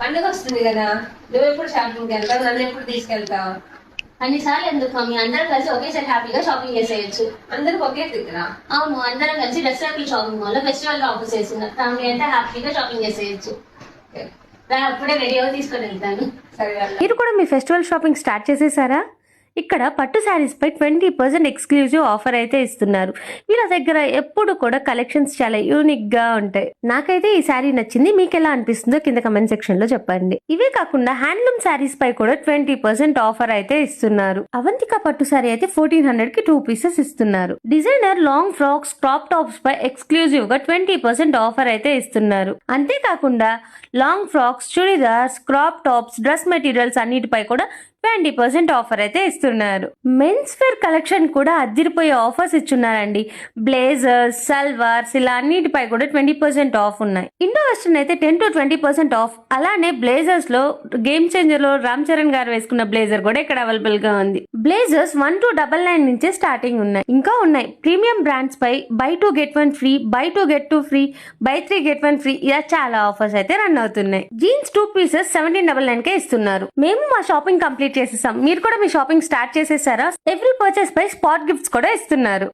పండుగ వస్తుంది కదా. నువ్వు ఎప్పుడు షాపింగ్కి వెళ్తావు? నన్ను ఎప్పుడు తీసుకెళ్తావు? అన్నిసార్లు ఎందుకు మమ్మీ? అందరం కలిసి ఒకేసారి హ్యాపీగా షాపింగ్ చేసేయచ్చు. అందరికి ఒకే దగ్గర? అవును అందరం కలిసి డ్రెస్ సర్కిల్ షాపింగ్ మాల్లో ఫెస్టివల్గా ఆఫర్ చేస్తున్నారు ఫ్యామిలీ అంతా హ్యాపీగా షాపింగ్ చేసేయచ్చు. అప్పుడే రెడీ అవ్వ తీసుకొని వెళ్తాను. సరే. మీరు కూడా మీ ఫెస్టివల్ షాపింగ్ స్టార్ట్ చేసేసారా? ఇక్కడ పట్టు శారీస్ పై ట్వంటీ పర్సెంట్ ఎక్స్క్లూజివ్ ఆఫర్ అయితే ఇస్తున్నారు. వీళ్ళ దగ్గర ఎప్పుడు కూడా కలెక్షన్స్ చాలా యూనిక్గా ఉంటాయి. నాకైతే ఈ శారీ నచ్చింది. మీకు ఎలా అనిపిస్తుందో కింద కమెంట్ సెక్షన్లో చెప్పండి. ఇవే కాకుండా హ్యాండ్లూమ్ శారీస్ పై కూడా ట్వంటీ పర్సెంట్ ఆఫర్ అయితే ఇస్తున్నారు. అవంతిక పట్టు శారీ అయితే ఫోర్టీన్ హండ్రెడ్కి టూ పీసెస్ ఇస్తున్నారు. Designer long frocks crop tops పై ఎక్స్క్లూజివ్గా ట్వంటీ పర్సెంట్ ఆఫర్ అయితే ఇస్తున్నారు. అంతేకాకుండా long frocks chudidars crop tops dress materials అన్నిటిపై కూడా ట్వంటీ పర్సెంట్ ఆఫర్ అయితే ఇస్తున్నారు. మెన్స్ వేర్ కలెక్షన్ కూడా అదిరిపోయే ఆఫర్స్ ఇచ్చున్నారండి. బ్లేజర్స్ సల్వార్స్ ఇలా అన్నిటిపై కూడా ట్వంటీ పర్సెంట్ ఆఫ్ ఉన్నాయి. ఇండో వెస్టర్న్ అయితే ten to twenty percent off అలానే బ్లేజర్స్లో గేమ్ చేంజర్లో రామ్ చరణ్ గారు వేసుకున్న బ్లేజర్ కూడా ఇక్కడ అవైలబుల్గా ఉంది. Blazers one two double nine నుంచే స్టార్టింగ్ ఉన్నాయి. ఇంకా ఉన్నాయి. ప్రీమియం బ్రాండ్స్ పై buy two get one free buy two get two free buy three get one free ఇలా చాలా ఆఫర్స్ అయితే రన్ అవుతున్నాయి. Jeans two pieces seventeen double nine కే ఇస్తున్నారు. మేము మా షాపింగ్ కంప్లీట్ చేసేసాం. మీరు కూడా మీ షాపింగ్ స్టార్ట్ స్టార్ట్ చేసేసారా? ఎవ్రీ పర్చేస్ పై స్పాట్ గిఫ్ట్స్ కూడా ఇస్తున్నారు.